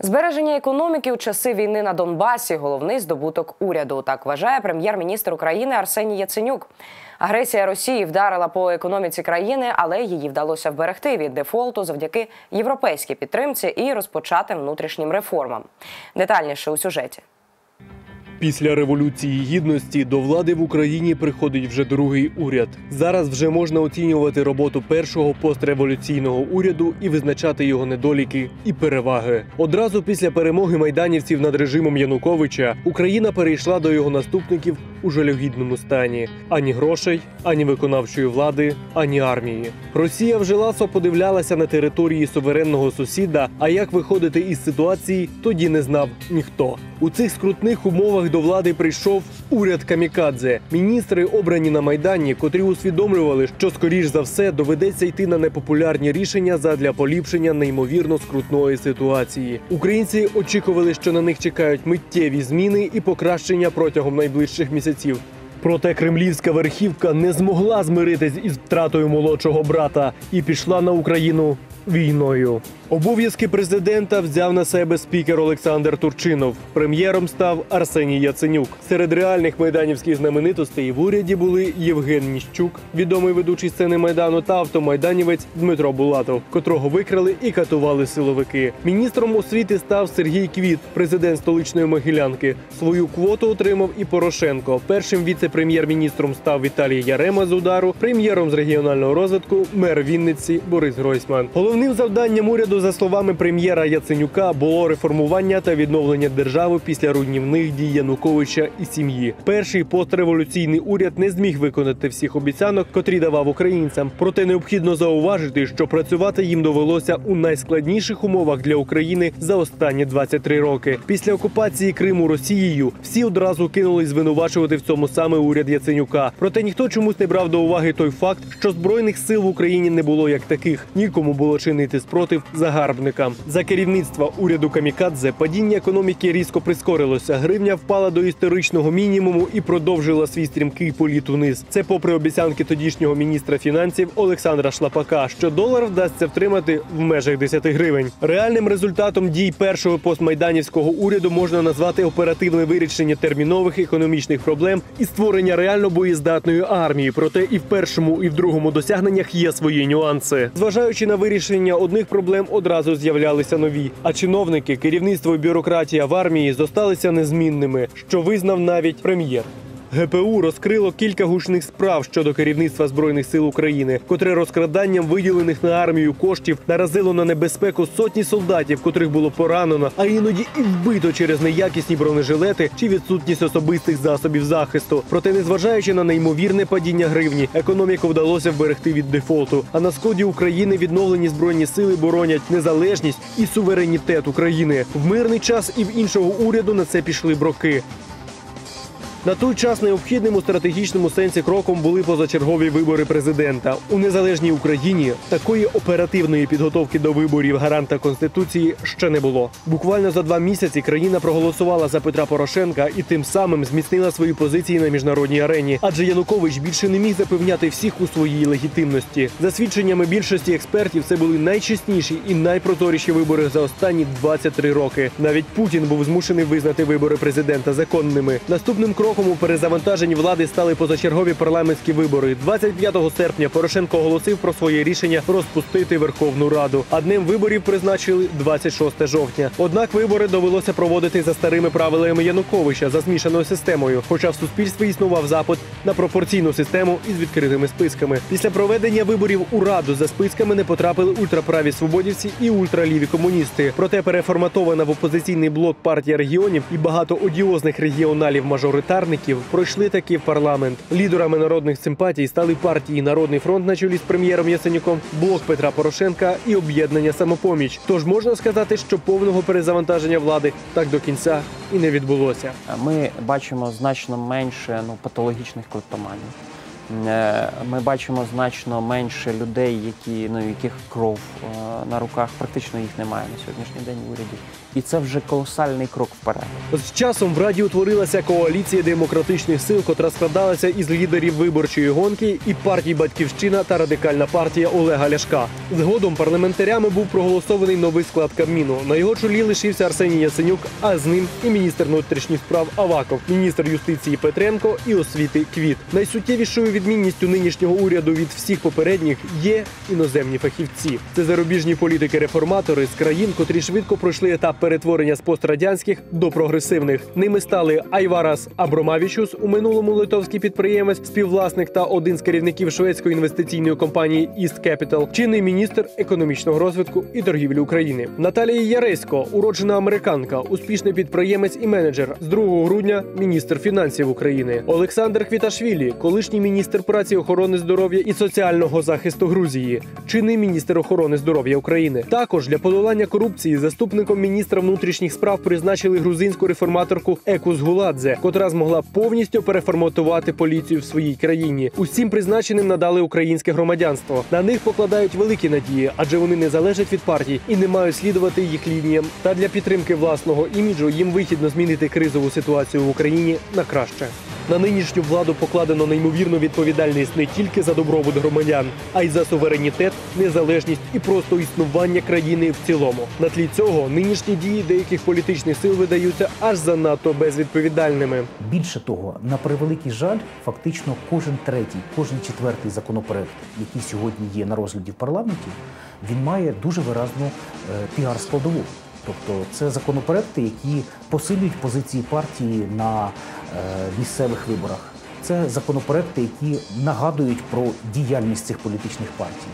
Збереження економіки у часи війни на Донбасі головний здобуток уряду. Так вважає прем'єр-міністр України Арсеній Яценюк. Агресія Росії вдарила по економіці країни, але її вдалося вберегти від дефолту завдяки європейській підтримці і розпочатим внутрішнім реформам. Детальніше у сюжеті. Після революції гідності до влади в Україні приходить вже другий уряд. Зараз вже можна оцінювати роботу першого постреволюційного уряду і визначати його недоліки і переваги. Одразу після перемоги майданівців над режимом Януковича Україна перейшла до його наступників у жалюгідному стані: ані грошей, ані виконавчої влади, ані армії. Росія вже ласо подивлялася на території суверенного сусіда. А як виходити із ситуації, тоді не знав ніхто. У цих скрутних умовах до влади прийшов уряд Камікадзе. Міністри обрані на майдані, котрі усвідомлювали, що скоріш за все доведеться йти на непопулярні рішення задля поліпшення неймовірно скрутної ситуації. Українці очікували, що на них чекають миттєві зміни і покращення протягом найближчих місяців. Проте кремлівська верхівка не змогла змиритись із втратою молодшого брата і пішла на Україну війною. Обов'язки президента взяв на себе спікер Олександр Турчинов. Прем'єром став Арсеній Яценюк. Серед реальних майданівських знаменитостей в уряді були Євген Ніщук, відомий ведучий сцени майдану, та автомайданівець Дмитро Булатов, котрого викрали і катували силовики. Міністром освіти став Сергій Квіт, президент столичної Могилянки. Свою квоту отримав і Порошенко. Першим віце-прем'єр-міністром став Віталій Ярема з удару, прем'єром з регіонального розвитку, мер Вінниці Борис Гройсман. Головним завданням уряду, за словами прем'єра Яценюка, було реформування та відновлення держави після руйнівних дій Януковича і сім'ї. Перший постреволюційний уряд не зміг виконати всіх обіцянок, котрі давав українцям. Проте необхідно зауважити, що працювати їм довелося у найскладніших умовах для України за останні 23 роки. Після окупації Криму Росією всі одразу кинулись звинувачувати в цьому саме уряд Яценюка. Проте ніхто чомусь не брав до уваги той факт, що збройних сил в Україні не було як таких. Нікому було чинити спротив загарбникам. За керівництва уряду Камікадзе падіння економіки різко прискорилося. Гривня впала до історичного мінімуму і продовжила свій стрімкий політ униз. Це попри обіцянки тодішнього міністра фінансів Олександра Шлапака, що долар вдасться втримати в межах 10 гривень. Реальним результатом дій першого постмайданівського уряду можна назвати оперативне вирішення термінових економічних проблем і створення реально боєздатної армії. Проте і в першому, і в другому досягненнях є свої нюанси. Зважаючи на вирішення одних проблем, одразу з'являлися нові. А чиновники, керівництво і бюрократія в армії зосталися незмінними, що визнав навіть прем'єр. ГПУ розкрило кілька гучних справ щодо керівництва збройних сил України, котре розкраданням виділених на армію коштів наразило на небезпеку сотні солдатів, котрих було поранено, а іноді і вбито через неякісні бронежилети чи відсутність особистих засобів захисту. Проте, незважаючи на неймовірне падіння гривні, економіку вдалося вберегти від дефолту. А на сході України відновлені збройні сили боронять незалежність і суверенітет України. В мирний час і в іншого уряду на це пішли броки. На той час необхідним у стратегічному сенсі кроком були позачергові вибори президента у незалежній Україні. Такої оперативної підготовки до виборів гаранта конституції ще не було. Буквально за два місяці країна проголосувала за Петра Порошенка і тим самим зміцнила свої позиції на міжнародній арені. Адже Янукович більше не міг запевняти всіх у своїй легітимності. За свідченнями більшості експертів, це були найчесніші і найпрозоріші вибори за останні 23 роки. Навіть Путін був змушений визнати вибори президента законними. Наступним кроком у перезавантаженні влади стали позачергові парламентські вибори. 25 серпня Порошенко оголосив про своє рішення розпустити Верховну Раду. А днем виборів призначили 26 жовтня. Однак вибори довелося проводити за старими правилами Януковича за змішаною системою. Хоча в суспільстві існував запит на пропорційну систему із відкритими списками. Після проведення виборів у раду за списками не потрапили ультраправі свободівці і ультраліві комуністи. Проте переформатована в опозиційний блок партія регіонів і багато одіозних регіоналів-мажоритарників пройшли таки в парламент. Лідерами народних симпатій стали партії Народний фронт на чолі з прем'єром Ясенюком, блок Петра Порошенка і об'єднання самопоміч. Тож можна сказати, що повного перезавантаження влади так до кінця і не відбулося. Ми бачимо значно менше ну, патологічних клептоманів. Е, Ми бачимо значно менше людей, які ну яких кров е, на руках, практично їх немає на сьогоднішній день в уряді. І це вже колосальний крок вперед. З часом в Раді утворилася коаліція демократичних сил, котра складалася із лідерів виборчої гонки і партій Батьківщина та радикальна партія Олега Ляшка. Згодом парламентарями був проголосований новий склад Кабміну. На його чолі лишився Арсеній Яценюк, а з ним і міністр внутрішніх справ Аваков, міністр юстиції Петренко і освіти Квіт. Найсуттєвішою відмінністю нинішнього уряду від всіх попередніх є іноземні фахівці. Це зарубіжні політики-реформатори з країн, котрі швидко пройшли етап перетворення з пострадянських до прогресивних. Ними стали Айварас Абромавічус, у минулому литовський підприємець, співвласник та один з керівників шведської інвестиційної компанії East Capital, чинний міністр економічного розвитку і торгівлі України. Наталія Яресько, уроджена американка, успішний підприємець і менеджер. З 2 грудня міністр фінансів України. Олександр Квіташвілі, колишній міністр праці, охорони здоров'я і соціального захисту Грузії, чинний міністр охорони здоров'я України. Також для подолання корупції заступником міністра внутрішніх справ призначили грузинську реформаторку Еку Згуладзе, котра змогла повністю переформатувати поліцію в своїй країні. Усім призначеним надали українське громадянство. На них покладають великі надії, адже вони не залежать від партій і не мають слідувати їх лініям. Та для підтримки власного іміджу їм вигідно змінити кризову ситуацію в Україні на краще. На нинішню владу покладено неймовірну відповідальність не тільки за добробут громадян, а й за суверенітет, незалежність і просто існування країни в цілому. На тлі цього нинішні дії деяких політичних сил видаються аж занадто безвідповідальними. Більше того, на превеликий жаль, фактично кожен третій, кожен четвертий законопроект, який сьогодні є на розгляді в парламенті, він має дуже виразну е, піар-складову. Тобто це законопроекти, які посилюють позиції партії на е, місцевих виборах. Це законопроекти, які нагадують про діяльність цих політичних партій.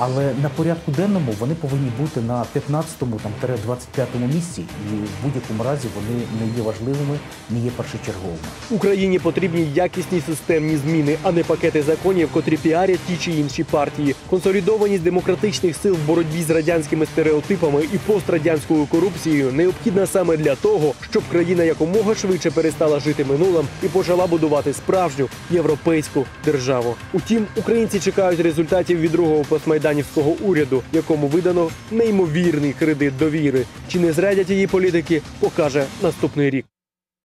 Але на порядку денному вони повинні бути на 15-му там 25-му місці, і в будь-якому разі вони не є важливими, не є першочерговими. Україні потрібні якісні системні зміни, а не пакети законів, котрі піарять ті чи інші партії. Консолідованість демократичних сил в боротьбі з радянськими стереотипами і пострадянською корупцією необхідна саме для того, щоб країна якомога швидше перестала жити минулим і почала будувати справжню європейську державу. Утім, українці чекають результатів від другого постмайданівського уряду, якому видано неймовірний кредит довіри. Чи не зрадять її політики, покаже наступний рік.